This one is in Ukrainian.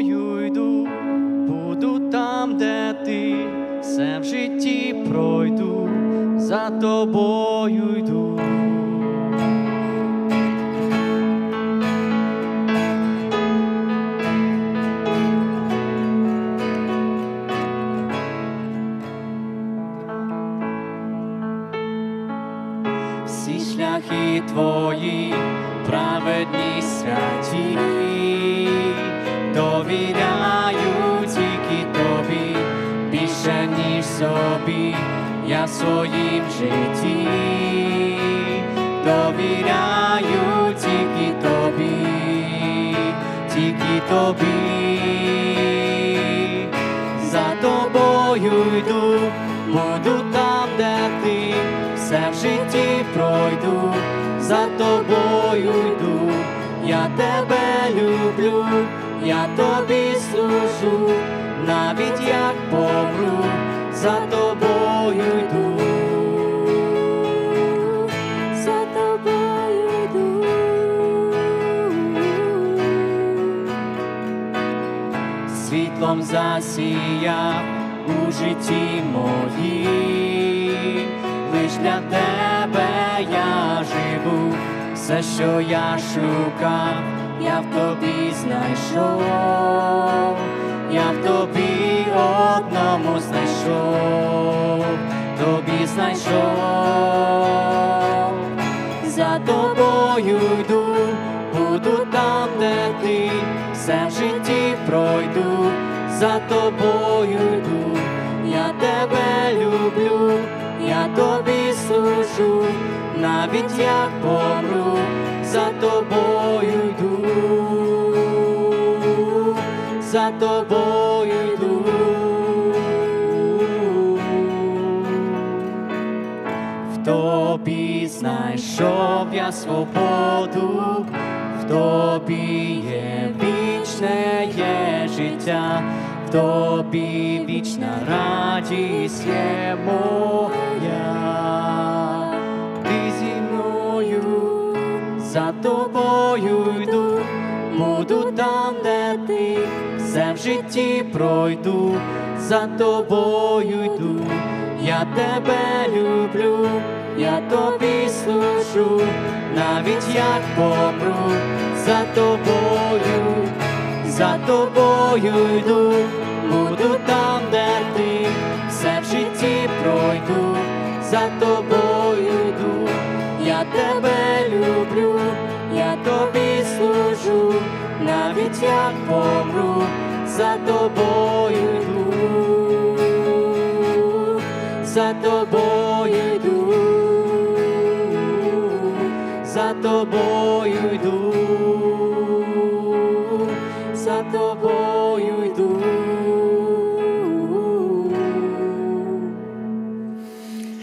тобою йду, буду там, де ти, все в житті пройду, за тобою йду. Всі шляхи твої праведні святі. Собі, я в своїм житті, довіряю тільки тобі, тільки тобі, за тобою йду, буду там, де ти, все в житті пройду, за тобою йду, я тебе люблю, я тобі служу, навіть як помру, за тобою йду. За тобою йду. світлом засіяв у житті моїм, лиш для тебе я живу, все, що я шукав, я в тобі знайшов, я в тобі одному знайшов, тобі знайшов. За тобою йду, буду там, де ти, все в житті пройду, за тобою йду, я тебе люблю, я тобі служу, навіть як помру, за тобою за тобою йду. В тобі знайшов я свободу, в тобі є вічне є життя, в тобі вічна радість є моя. Ти зі мною, за тобою йду, там, де ти, все в житті пройду, за тобою йду. Я тебе люблю, я тобі служу, навіть як помру, за тобою, за тобою йду, буду там, де ти, все в житті пройду, за тобою йду, я тебе люблю, навіть як помру, за тобою йду. За тобою йду, за тобою йду, за тобою.